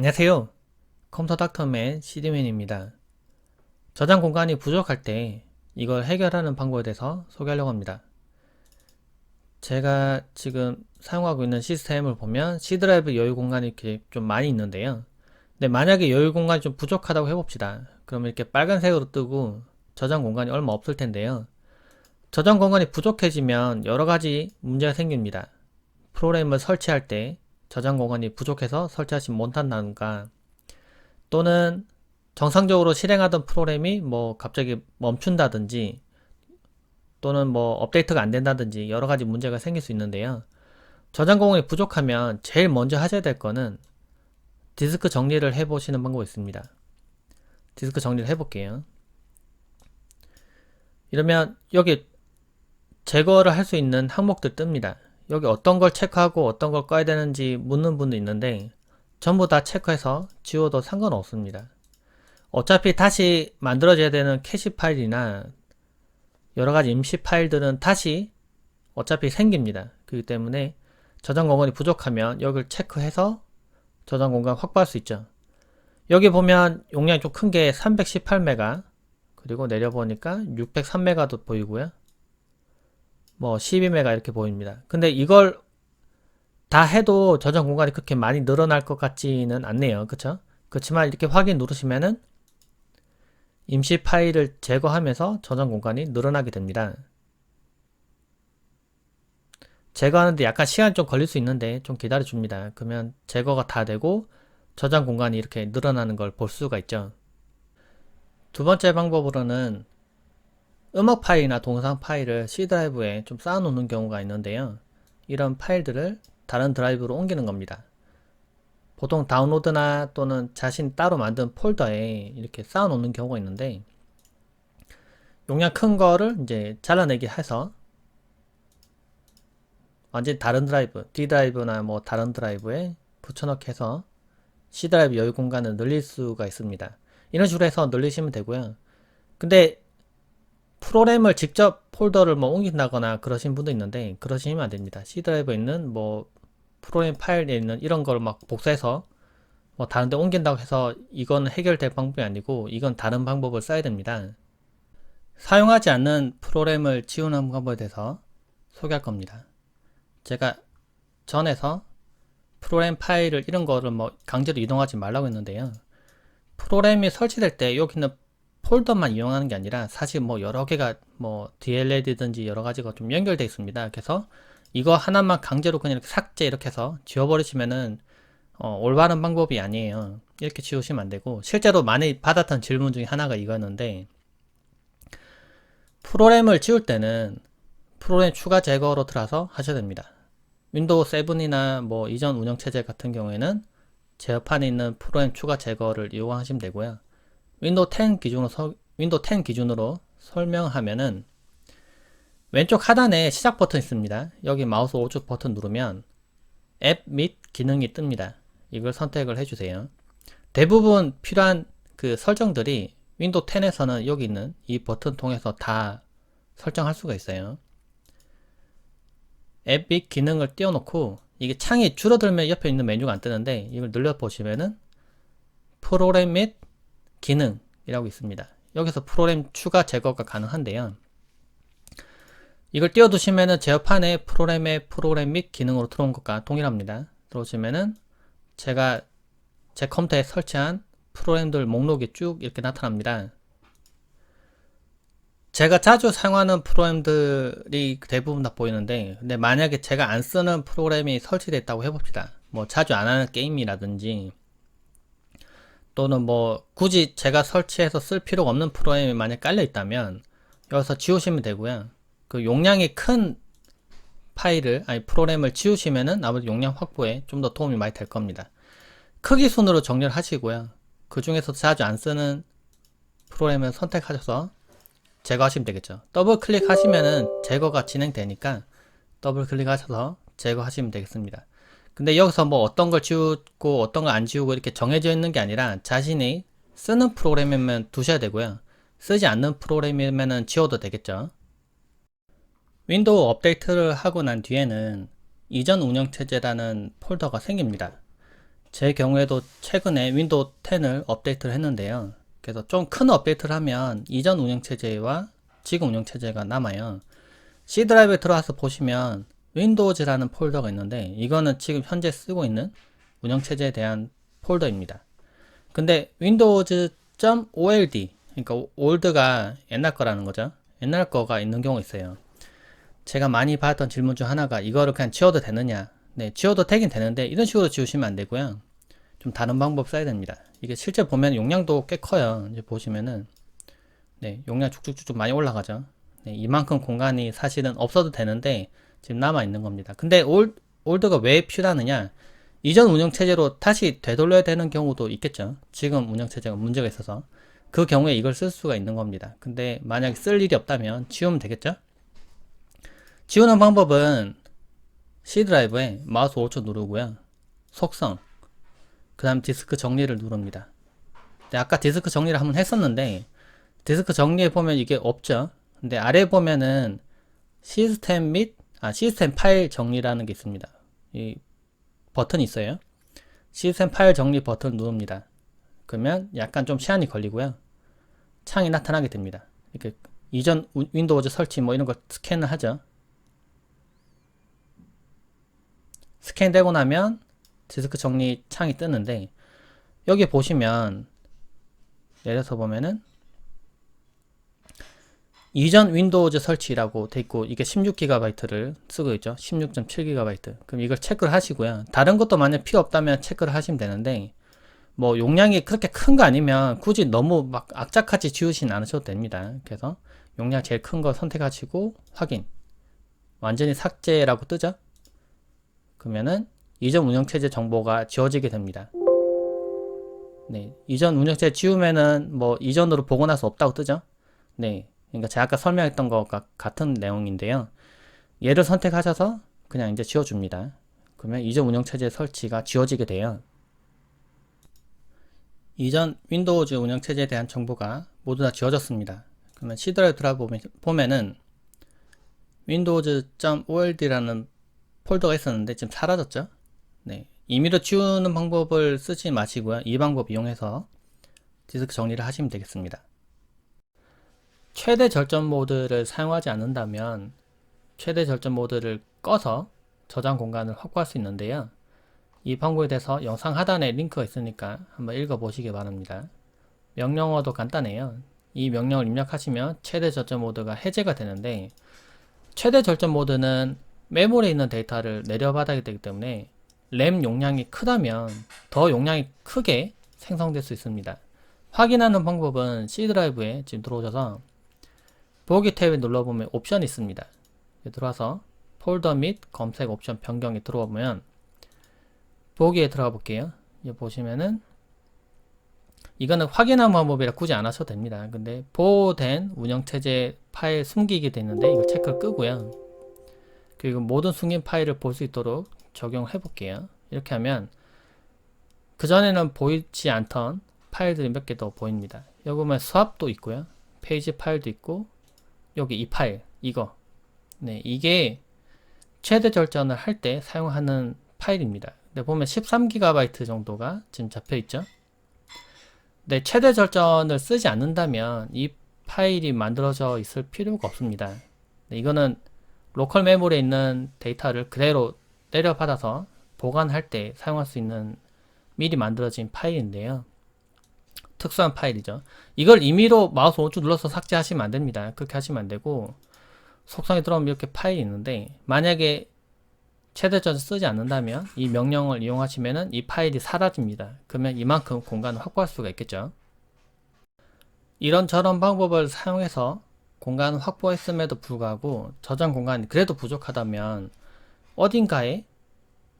안녕하세요. 컴퓨터 닥터맨 CD맨입니다. 저장 공간이 부족할 때 이걸 해결하는 방법에 대해서 소개하려고 합니다. 제가 지금 사용하고 있는 시스템을 보면 C 드라이브 여유 공간이 이렇게 좀 많이 있는데요. 근데 만약에 여유 공간이 좀 부족하다고 해봅시다. 그러면 이렇게 빨간색으로 뜨고 저장 공간이 얼마 없을 텐데요. 저장 공간이 부족해지면 여러 가지 문제가 생깁니다. 프로그램을 설치할 때 저장 공간이 부족해서 설치하지 못한다든가 또는 정상적으로 실행하던 프로그램이 뭐 갑자기 멈춘다든지 또는 뭐 업데이트가 안 된다든지 여러 가지 문제가 생길 수 있는데요. 저장 공간이 부족하면 제일 먼저 하셔야 될 거는 디스크 정리를 해 보시는 방법이 있습니다. 디스크 정리를 해 볼게요. 이러면 여기 제거를 할 수 있는 항목들 뜹니다. 여기 어떤 걸 체크하고 어떤 걸 꺼야 되는지 묻는 분도 있는데 전부 다 체크해서 지워도 상관없습니다. 어차피 다시 만들어져야 되는 캐시 파일이나 여러 가지 임시 파일들은 다시 어차피 생깁니다. 그렇기 때문에 저장 공간이 부족하면 여기를 체크해서 저장 공간 확보할 수 있죠. 여기 보면 용량이 좀 큰 게 318메가 그리고 내려보니까 603메가도 보이고요. 뭐 12메가 이렇게 보입니다. 근데 이걸 다 해도 저장 공간이 그렇게 많이 늘어날 것 같지는 않네요. 그쵸? 그렇지만 이렇게 확인 누르시면은 임시 파일을 제거하면서 저장 공간이 늘어나게 됩니다. 제거하는데 약간 시간이 좀 걸릴 수 있는데 좀 기다려 줍니다. 그러면 제거가 다 되고 저장 공간이 이렇게 늘어나는 걸 볼 수가 있죠. 두 번째 방법으로는 음악 파일이나 동영상 파일을 C 드라이브에 좀 쌓아놓는 경우가 있는데요. 이런 파일들을 다른 드라이브로 옮기는 겁니다. 보통 다운로드나 또는 자신 따로 만든 폴더에 이렇게 쌓아놓는 경우가 있는데 용량 큰 거를 이제 잘라내기 해서 완전 다른 드라이브, D 드라이브나 뭐 다른 드라이브에 붙여넣기 해서 C 드라이브 여유 공간을 늘릴 수가 있습니다. 이런 식으로 해서 늘리시면 되고요. 근데 프로그램을 직접 폴더를 뭐 옮긴다거나 그러신 분도 있는데 그러시면 안 됩니다. C 드라이브에 있는 뭐 프로그램 파일에 있는 이런 걸 막 복사해서 뭐 다른 데 옮긴다고 해서 이건 해결될 방법이 아니고 이건 다른 방법을 써야 됩니다. 사용하지 않는 프로그램을 지우는 방법에 대해서 소개할 겁니다. 제가 전에서 프로그램 파일을 이런 거를 뭐 강제로 이동하지 말라고 했는데요. 프로그램이 설치될 때 여기 있는 폴더만 이용하는 게 아니라 사실 뭐 여러 개가 뭐 DLL이든지 여러 가지가 좀 연결되어 있습니다. 그래서 이거 하나만 강제로 그냥 이렇게 삭제 이렇게 해서 지워버리시면은 어, 올바른 방법이 아니에요. 이렇게 지우시면 안 되고 실제로 많이 받았던 질문 중에 하나가 이거였는데 프로그램을 지울 때는 프로그램 추가 제거로 들어서 하셔야 됩니다. 윈도우 7이나 뭐 이전 운영체제 같은 경우에는 제어판에 있는 프로그램 추가 제거를 이용하시면 되고요. 윈도우 10 기준으로 서, 윈도우 10 기준으로 설명하면은 왼쪽 하단에 시작 버튼 있습니다. 여기 마우스 오른쪽 버튼 누르면 앱 및 기능이 뜹니다. 이걸 선택을 해주세요. 대부분 필요한 그 설정들이 윈도우 10에서는 여기 있는 이 버튼 통해서 다 설정할 수가 있어요. 앱 및 기능을 띄워놓고 이게 창이 줄어들면 옆에 있는 메뉴가 안 뜨는데 이걸 눌러보시면은 프로그램 및 기능이라고 있습니다. 여기서 프로그램 추가 제거가 가능한데요. 이걸 띄워두시면은 제어판에 프로그램의 프로그램 및 기능으로 들어온 것과 동일합니다. 들어오시면은 제가 제 컴퓨터에 설치한 프로그램들 목록이 쭉 이렇게 나타납니다. 제가 자주 사용하는 프로그램들이 대부분 다 보이는데 근데 만약에 제가 안 쓰는 프로그램이 설치됐다고 해봅시다. 뭐 자주 안 하는 게임이라든지 또는 뭐 굳이 제가 설치해서 쓸 필요가 없는 프로그램이 만약 깔려 있다면 여기서 지우시면 되고요. 그 용량이 큰 파일을 아니 프로그램을 지우시면은 아무래도 용량 확보에 좀 더 도움이 많이 될 겁니다. 크기 순으로 정리를 하시고요. 그 중에서 자주 안 쓰는 프로그램을 선택하셔서 제거하시면 되겠죠. 더블 클릭하시면은 제거가 진행되니까 더블 클릭하셔서 제거하시면 되겠습니다. 근데 여기서 뭐 어떤 걸 지우고 어떤 걸 안 지우고 이렇게 정해져 있는 게 아니라 자신이 쓰는 프로그램이면 두셔야 되고요. 쓰지 않는 프로그램이면 지워도 되겠죠. 윈도우 업데이트를 하고 난 뒤에는 이전 운영체제라는 폴더가 생깁니다. 제 경우에도 최근에 윈도우 10을 업데이트를 했는데요. 그래서 좀 큰 업데이트를 하면 이전 운영체제와 지금 운영체제가 남아요. C 드라이브에 들어와서 보시면 윈도우즈라는 폴더가 있는데 이거는 지금 현재 쓰고 있는 운영체제에 대한 폴더입니다. 근데 윈도우즈.old 그러니까 올드가 옛날 거라는 거죠. 옛날 거가 있는 경우가 있어요. 제가 많이 받았던 질문 중 하나가 이거를 그냥 지워도 되느냐 네 지워도 되긴 되는데 이런 식으로 지우시면 안 되고요 좀 다른 방법 써야 됩니다 이게 실제 보면 용량도 꽤 커요 이제 보시면은 네 용량 쭉쭉쭉 많이 올라가죠 네, 이만큼 공간이 사실은 없어도 되는데 지금 남아 있는 겁니다. 근데 올, 올드가 왜 필요하느냐? 이전 운영체제로 다시 되돌려야 되는 경우도 있겠죠. 지금 운영체제가 문제가 있어서. 그 경우에 이걸 쓸 수가 있는 겁니다. 근데 만약에 쓸 일이 없다면 지우면 되겠죠? 지우는 방법은 C 드라이브에 마우스 오른쪽 누르고요. 속성, 그 다음 디스크 정리를 누릅니다. 네, 아까 디스크 정리를 한번 했었는데 디스크 정리해 보면 이게 없죠. 근데 아래 보면은 시스템 및 아, 시스템 파일 정리라는 게 있습니다. 이 버튼이 있어요. 시스템 파일 정리 버튼 누릅니다. 그러면 약간 좀 시간이 걸리고요. 창이 나타나게 됩니다. 이렇게 이전 윈도우즈 설치 뭐 이런 걸 스캔을 하죠. 스캔되고 나면 디스크 정리 창이 뜨는데 여기 보시면 내려서 보면은 이전 윈도우즈 설치라고 돼 있고 이게 16GB를 쓰고 있죠. 16.7GB. 그럼 이걸 체크를 하시고요. 다른 것도 만약 필요 없다면 체크를 하시면 되는데 뭐 용량이 그렇게 큰 거 아니면 굳이 너무 막 악착같이 지우진 않으셔도 됩니다. 그래서 용량 제일 큰 거 선택하시고 확인. 완전히 삭제라고 뜨죠. 그러면은 이전 운영체제 정보가 지워지게 됩니다. 네, 이전 운영체제 지우면은 뭐 이전으로 복원할 수 없다고 뜨죠? 네, 그러니까 제가 아까 설명했던 것과 같은 내용인데요. 얘를 선택하셔서 그냥 이제 지워줍니다. 그러면 이전 운영체제 설치가 지워지게 돼요. 이전 윈도우즈 운영체제에 대한 정보가 모두 다 지워졌습니다. 그러면 드라이브 들어보면은 windows.old라는 폴더가 있었는데 지금 사라졌죠? 네. 임의로 지우는 방법을 쓰지 마시고요. 이 방법 이용해서 디스크 정리를 하시면 되겠습니다. 최대 절전 모드를 사용하지 않는다면 최대 절전 모드를 꺼서 저장 공간을 확보할 수 있는데요. 이 방법에 대해서 영상 하단에 링크가 있으니까 한번 읽어보시기 바랍니다. 명령어도 간단해요. 이 명령을 입력하시면 최대 절전 모드가 해제가 되는데 최대 절전 모드는 메모리에 있는 데이터를 내려받아야 되기 때문에 램 용량이 크다면 더 용량이 크게 생성될 수 있습니다. 확인하는 방법은 C 드라이브에 지금 들어오셔서 보기 탭에 눌러보면 옵션이 있습니다. 들어와서 폴더 및 검색 옵션 변경에 들어오면 보기에 들어가 볼게요. 여기 보시면은 이거는 확인하는 방법이라 굳이 안 하셔도 됩니다. 근데 보호된 운영체제 파일 숨기게 되는데 이거 체크를 끄고요. 그리고 모든 숨긴 파일을 볼 수 있도록 적용해 볼게요. 이렇게 하면 그전에는 보이지 않던 파일들이 몇 개 더 보입니다. 여기 보면 수압도 있고요. 페이지 파일도 있고 여기 이 파일 이거 네 이게 최대 절전을 할 때 사용하는 파일입니다. 근데 보면 13GB 정도가 지금 잡혀 있죠. 네 최대 절전을 쓰지 않는다면 이 파일이 만들어져 있을 필요가 없습니다. 네, 이거는 로컬 메모리에 있는 데이터를 그대로 때려 받아서 보관할 때 사용할 수 있는 미리 만들어진 파일인데요. 특수한 파일이죠. 이걸 임의로 마우스 오른쪽 눌러서 삭제하시면 안 됩니다. 그렇게 하시면 안 되고 속성에 들어오면 이렇게 파일이 있는데 만약에 최대전 쓰지 않는다면 이 명령을 이용하시면 이 파일이 사라집니다. 그러면 이만큼 공간을 확보할 수가 있겠죠. 이런 저런 방법을 사용해서 공간을 확보했음에도 불구하고 저장 공간이 그래도 부족하다면 어딘가에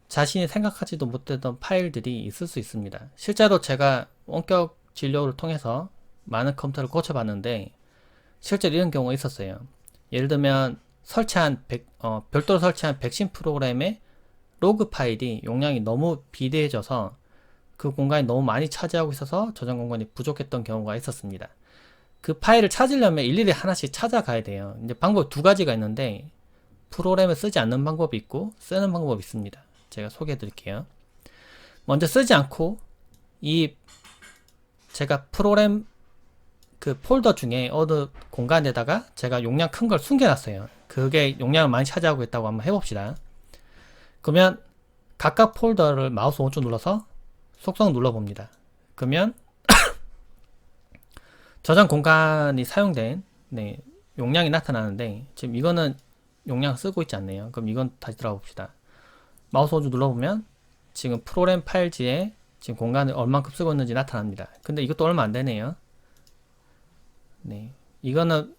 자신이 생각하지도 못했던 파일들이 있을 수 있습니다. 실제로 제가 원격 진료를 통해서 많은 컴퓨터를 고쳐봤는데 실제로 이런 경우가 있었어요. 예를 들면 설치한 100, 어, 별도로 설치한 백신 프로그램의 로그 파일이 용량이 너무 비대해져서 그 공간이 너무 많이 차지하고 있어서 저장 공간이 부족했던 경우가 있었습니다. 그 파일을 찾으려면 일일이 하나씩 찾아가야 돼요. 이제 방법 두 가지가 있는데 프로그램을 쓰지 않는 방법이 있고 쓰는 방법이 있습니다. 제가 소개해 드릴게요. 먼저 쓰지 않고 이 제가 프로그램 그 폴더 중에 어느 공간에다가 제가 용량 큰 걸 숨겨놨어요. 그게 용량을 많이 차지하고 있다고 한번 해봅시다. 그러면 각각 폴더를 마우스 오른쪽 눌러서 속성 눌러봅니다. 그러면 저장 공간이 사용된 네, 용량이 나타나는데 지금 이거는 용량 쓰고 있지 않네요. 그럼 이건 다시 들어가 봅시다. 마우스 오른쪽 눌러보면 지금 프로그램 파일지에 지금 공간을 얼만큼 쓰고 있는지 나타납니다. 근데 이것도 얼마 안 되네요. 네. 이거는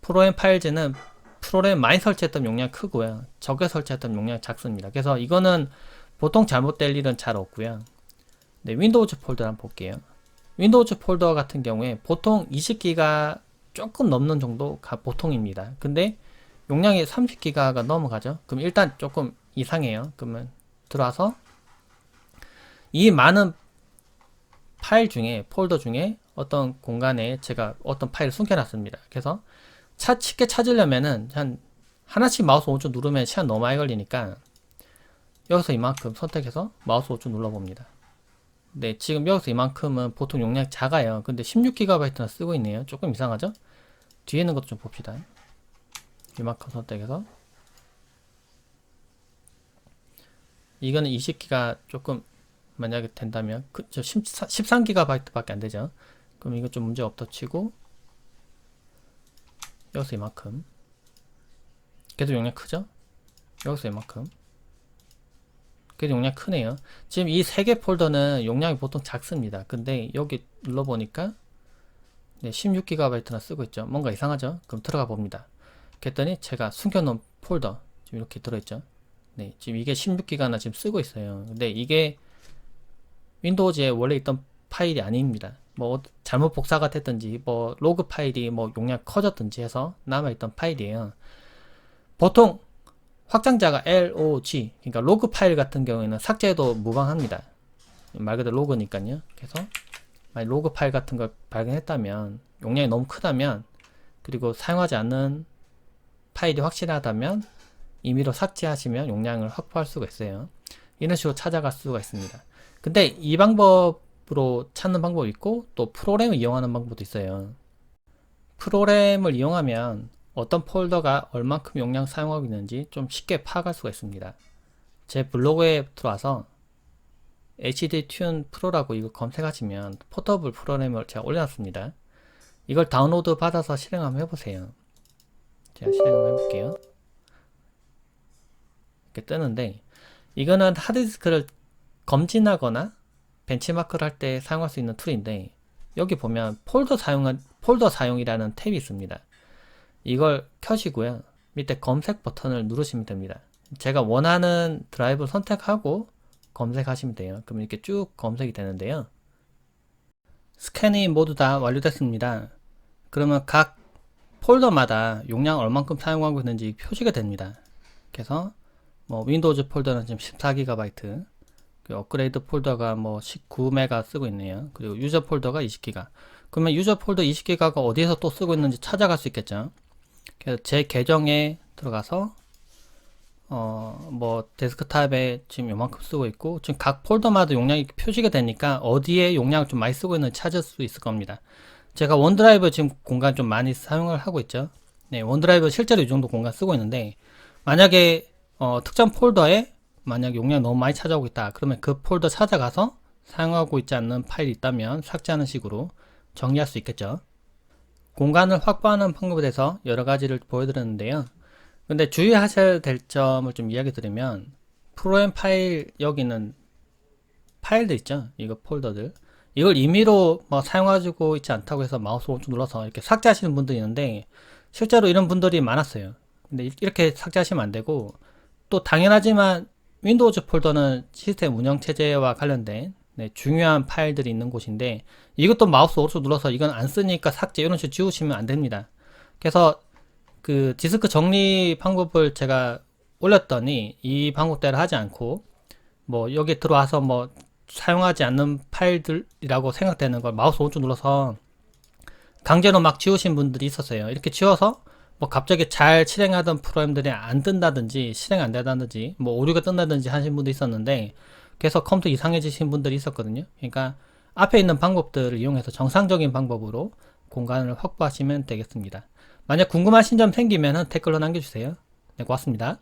프로그램 파일지는 프로그램 많이 설치했던 용량 크고요. 적게 설치했던 용량 작습니다. 그래서 이거는 보통 잘못될 일은 잘 없고요. 네, 윈도우즈 폴더 한번 볼게요. 윈도우즈 폴더 같은 경우에 보통 20기가 조금 넘는 정도가 보통입니다. 근데 용량이 30기가가 넘어가죠. 그럼 일단 조금 이상해요. 그러면 들어와서 이 많은 파일 중에 폴더 중에 어떤 공간에 제가 어떤 파일을 숨겨놨습니다. 그래서 차, 쉽게 찾으려면은 한 하나씩 마우스 오른쪽 누르면 시간 너무 많이 걸리니까 여기서 이만큼 선택해서 마우스 오른쪽 눌러봅니다. 네, 지금 여기서 이만큼은 보통 용량이 작아요. 근데 16GB나 쓰고 있네요. 조금 이상하죠? 뒤에 있는 것도 좀 봅시다. 이만큼 선택해서 이거는 20기가 조금 만약에 된다면 그 저 13GB 밖에 안 되죠. 그럼 이거 좀 문제 없다 치고 여기서 이만큼 그래도 용량 크죠? 여기서 이만큼 그래도 용량 크네요. 지금 이 세 개 폴더는 용량이 보통 작습니다. 근데 여기 눌러보니까 네, 16GB나 쓰고 있죠. 뭔가 이상하죠? 그럼 들어가 봅니다. 그랬더니 제가 숨겨놓은 폴더 지금 이렇게 들어있죠. 네, 지금 이게 16기가나 지금 쓰고 있어요. 근데 이게 윈도우즈에 원래 있던 파일이 아닙니다. 뭐 잘못 복사가 됐든지 뭐 로그 파일이 뭐 용량 커졌든지 해서 남아있던 파일이에요. 보통 확장자가 LOG 그러니까 로그 파일 같은 경우에는 삭제해도 무방합니다. 말 그대로 로그니까요. 그래서 만약 로그 파일 같은 걸 발견했다면 용량이 너무 크다면 그리고 사용하지 않는 파일이 확실하다면 임의로 삭제하시면 용량을 확보할 수가 있어요. 이런 식으로 찾아갈 수가 있습니다. 근데 이 방법으로 찾는 방법이 있고 또 프로그램을 이용하는 방법도 있어요. 프로그램을 이용하면 어떤 폴더가 얼만큼 용량 사용하고 있는지 좀 쉽게 파악할 수가 있습니다. 제 블로그에 들어와서 HD 튠 프로라고 이거 검색하시면 포터블 프로그램을 제가 올려놨습니다. 이걸 다운로드 받아서 실행 한번 해보세요. 제가 실행 한번 해볼게요. 이렇게 뜨는데 이거는 하드디스크를 검진하거나 벤치마크를 할 때 사용할 수 있는 툴인데 여기 보면 폴더 사용한 폴더 사용이라는 탭이 있습니다. 이걸 켜시고요. 밑에 검색 버튼을 누르시면 됩니다. 제가 원하는 드라이브를 선택하고 검색하시면 돼요. 그럼 이렇게 쭉 검색이 되는데요. 스캔이 모두 다 완료됐습니다. 그러면 각 폴더마다 용량 얼만큼 사용하고 있는지 표시가 됩니다. 그래서 뭐 윈도우즈 폴더는 지금 14GB, 그 업그레이드 폴더가 뭐 19메가 쓰고 있네요. 그리고 유저 폴더가 20기가. 그러면 유저 폴더 20기가가 어디에서 또 쓰고 있는지 찾아갈 수 있겠죠. 그래서 제 계정에 들어가서 어 뭐 데스크탑에 지금 요만큼 쓰고 있고 지금 각 폴더마다 용량이 표시가 되니까 어디에 용량을 좀 많이 쓰고 있는지 찾을 수 있을 겁니다. 제가 원드라이브 지금 공간 좀 많이 사용을 하고 있죠. 네, 원드라이브 실제로 이 정도 공간 쓰고 있는데 만약에 어, 특정 폴더에 만약 용량 너무 많이 찾아오고 있다. 그러면 그 폴더 찾아가서 사용하고 있지 않는 파일이 있다면 삭제하는 식으로 정리할 수 있겠죠. 공간을 확보하는 방법에 대해서 여러 가지를 보여드렸는데요. 근데 주의하셔야 될 점을 좀 이야기 드리면 프로그램 파일 여기는 파일들 있죠. 이거 폴더들. 이걸 임의로 뭐 사용하고 있지 않다고 해서 마우스 오른쪽 눌러서 이렇게 삭제하시는 분들이 있는데 실제로 이런 분들이 많았어요. 근데 이렇게 삭제하시면 안 되고 또 당연하지만 윈도우즈 폴더는 시스템 운영 체제와 관련된 네, 중요한 파일들이 있는 곳인데 이것도 마우스 오른쪽 눌러서 이건 안 쓰니까 삭제 이런 식으로 지우시면 안 됩니다. 그래서 그 디스크 정리 방법을 제가 올렸더니 이 방법대로 하지 않고 뭐 여기 들어와서 뭐 사용하지 않는 파일들이라고 생각되는 걸 마우스 오른쪽 눌러서 강제로 막 지우신 분들이 있었어요. 이렇게 지워서 뭐 갑자기 잘 실행하던 프로그램들이 안 뜬다든지 실행 안 된다든지 뭐 오류가 뜬다든지 하신 분도 있었는데 계속 컴퓨터 이상해지신 분들이 있었거든요. 그러니까 앞에 있는 방법들을 이용해서 정상적인 방법으로 공간을 확보하시면 되겠습니다. 만약 궁금하신 점 생기면 댓글로 남겨주세요. 네, 고맙습니다.